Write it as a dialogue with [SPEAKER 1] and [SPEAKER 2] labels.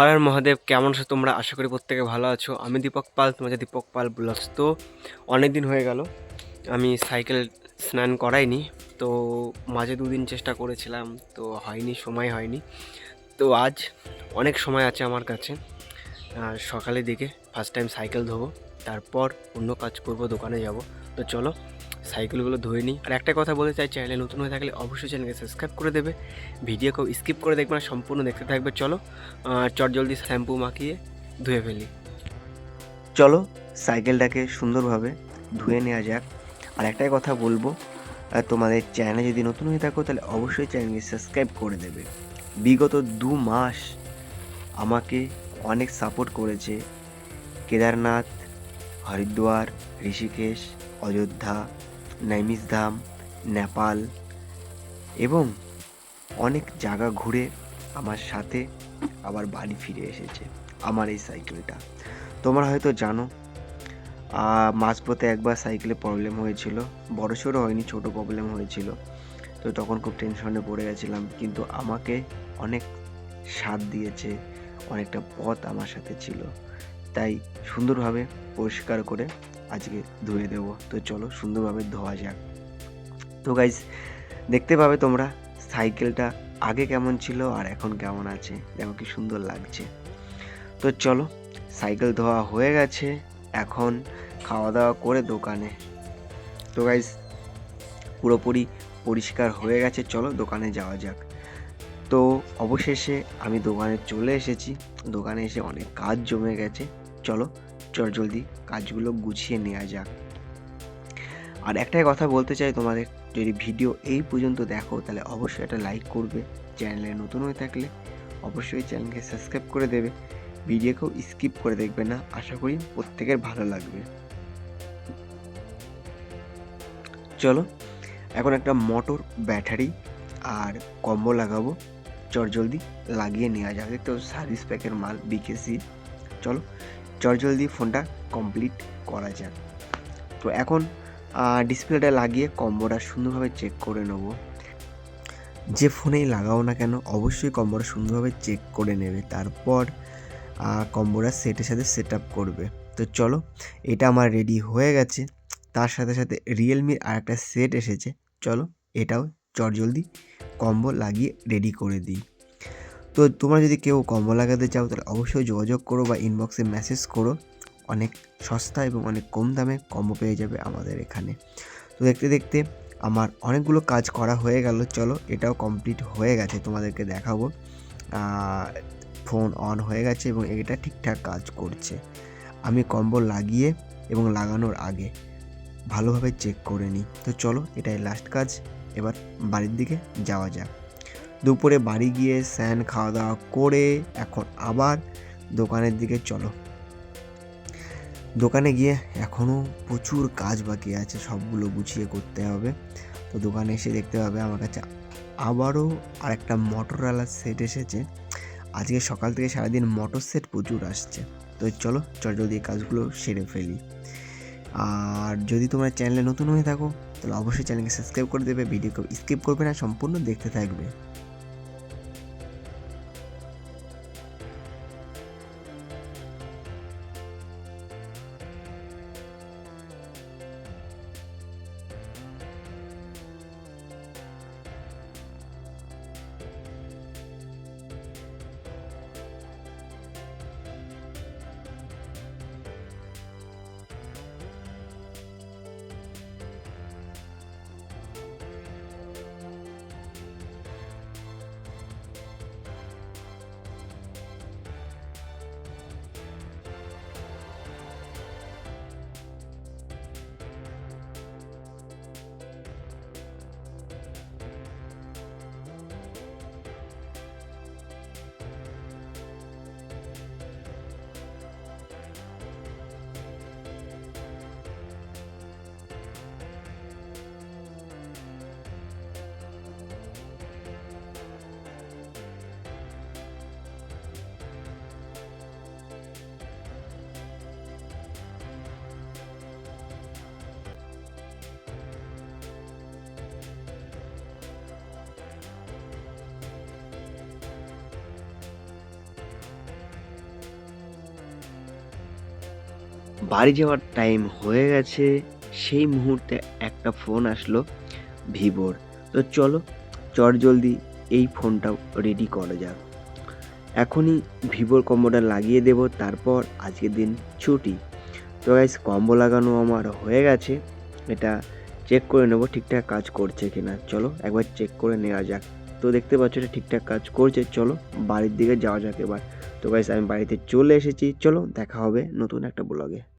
[SPEAKER 1] হর হর মহাদেব, কেমন আছো তোমরা? আশা করি প্রত্যেকে ভালো আছো। আমি দীপক পাল, তোমাদের দীপক পাল ব্লগস। তো অনেক দিন হয়ে গেল, আমি সাইকেল স্নান করাইনি, তো মাঝে দুদিন চেষ্টা করেছিলাম, তো হয়নি, সময় হয়নি। তো আজ অনেক সময় আছে আমার কাছে সকালের দিকে ফার্স্ট টাইম সাইকেল ধোবো। তারপর অন্য কাজ করব, দোকানে যাব। তো চলো, সাইকেলগুলো ধুয়ে নিই। আর একটা কথা বলতে চাই, চ্যানেলে নতুন হয়ে থাকলে অবশ্যই চ্যানেলকে সাবস্ক্রাইব করে দেবে। ভিডিও কেউ স্কিপ করে দেখবে না, সম্পূর্ণ দেখতে থাকবে। চলো চট জলদি শ্যাম্পু মাখিয়ে ধুয়ে ফেলি। চলো, সাইকেলটাকে সুন্দরভাবে ধুয়ে নেওয়া যাক। আর একটাই কথা বলব তোমাদের চ্যানেলে যদি নতুন হয়ে থাকো, তাহলে অবশ্যই চ্যানেলকে সাবস্ক্রাইব করে দেবে। বিগত দু মাস আমাকে অনেক সাপোর্ট করেছে কেদারনাথ হরিদ্বার, ঋষিকেশ, অযোধ্যা, নৈমিষধাম, নেপাল এবং অনেক জায়গা ঘুরে আমার সাথে আবার বাড়ি ফিরে এসেছে আমার এই সাইকেলটা। তোমরা হয়তো জানো মাঝপথে একবার সাইকেলে প্রবলেম হয়েছিল, বড় সড়ো হয়নি, ছোট প্রবলেম হয়েছিল। তো তখন খুব টেনশনে পড়ে গেছিলাম, কিন্তু আমাকে অনেক সাথ দিয়েছে, অনেকটা পথ আমার সাথে ছিল। তাই সুন্দরভাবে পরিষ্কার করে আজকে ধুয়ে দেবো। তো চলো সুন্দরভাবে ধোয়া যাক। তো গাইজ দেখতে পাবে তোমরা সাইকেলটা আগে কেমন ছিল আর এখন কেমন আছে। দেখো কি সুন্দর লাগছে। তো চলো, সাইকেল ধোয়া হয়ে গেছে। এখন খাওয়া দাওয়া করে দোকানে। তো গাইজ পুরোপুরি পরিষ্কার হয়ে গেছে। চলো দোকানে যাওয়া যাক। তো অবশেষে আমি দোকানে চলে এসেছি। দোকানে এসে অনেক কাজ জমে গেছে। চলো, চল জলদি কাজগুলো গুছিয়ে নেওয়া যাক। আর একটাই কথা বলতে চাই তোমাদের, যদি ভিডিও এই পর্যন্ত দেখো, তাহলে অবশ্যই একটা লাইক করবে। চ্যানেলে নতুন হয়ে থাকলে অবশ্যই চ্যানেলকে সাবস্ক্রাইব করে দেবে। ভিডিওকেও স্কিপ করে দেখবে না, আশা করি প্রত্যেকের ভালো লাগবে। চলো, এখন একটা মোটর ব্যাটারি আর কম্বো লাগাবো। চট জলদি লাগিয়ে নেওয়া যাক তো সার্ভিস প্যাকের মাল, বিকেসি। চলো চট জলদি ফোনটা কমপ্লিট করা যাক। তো এখন ডিসপ্লেটা লাগিয়ে কম্বোটা সুন্দরভাবে চেক করে নেব। যে ফোনেই লাগাও না কেন, অবশ্যই কম্বোটা সুন্দরভাবে চেক করে নেবে। তারপর কম্বোটা সেটের সাথে সেট আপ করবে। তো চলো, এটা আমার রেডি হয়ে গেছে। তার সাথে সাথে রিয়েলমির আর একটা সেট এসেছে। চলো, এটাও চটজলদি কম্বো লাগিয়ে রেডি করে দিই। তো তোমরা যদি কেউ কম্বো লাগাতে চাও, তাহলে অবশ্যই যোগাযোগ করো বা ইনবক্সে মেসেজ করো। অনেক সস্তা এবং অনেক কম দামে কম্বো পেয়ে যাবে আমাদের এখানে। তো দেখতে দেখতে আমার অনেকগুলো কাজ করা হয়ে গেল। চলো, এটাও কমপ্লিট হয়ে গেছে, তোমাদেরকে দেখাবো। ফোন অন হয়ে গেছে এবং এটা ঠিকঠাক কাজ করছে। আমি কম্বো লাগিয়ে এবং লাগানোর আগে ভালোভাবে চেক করে নিই। তো চলো, এটাই লাস্ট কাজ। এবার বাড়ির দিকে যাওয়া যাক। দুপুরে বাড়ি গিয়ে স্যান খাওয়া দাওয়া করে এখন আবার দোকানের দিকে চলো। দোকানে গিয়ে এখনও প্রচুর কাজ বাকি আছে, সবগুলো গুছিয়ে করতে হবে। তো দোকানে এসে দেখতে হবে আমার কাছে আবারও আরেকটা মোটরওয়ালার সেট এসেছে। আজকে সকাল থেকে সারাদিন মোটর সেট প্রচুর আসছে। তো চলো চল জলদি কাজগুলো সেরে ফেলি। আর যদি তোমরা চ্যানেলে নতুন হয়ে থাকো, তাহলে অবশ্যই চ্যানেলকে সাবস্ক্রাইব করে দেবে ভিডিওকে স্কিপ করবে না, সম্পূর্ণ দেখতে থাকবে।
[SPEAKER 2] বাড়ি যাওয়ার টাইম হয়ে গেছে, সেই মুহূর্তে একটা ফোন আসলো ভিভোর। তো চলো, চট জলদি এই ফোনটাও রেডি করা যাক। এখনই ভিভোর কম্বোটা লাগিয়ে দেব, তারপর আজকের দিন ছুটি। তো গাইস কম্বো লাগানো আমার হয়ে গেছে। এটা চেক করে নেব ঠিকঠাক কাজ করছে কিনা। চলো, একবার চেক করে নেওয়া যাক। তো দেখতে পাচ্ছ এটা ঠিকঠাক কাজ করছে। চলো বাড়ির দিকে যাওয়া যাক এবার। তো গাইস আমি বাড়িতে চলে এসেছি। চলো, দেখা হবে নতুন একটা ব্লগে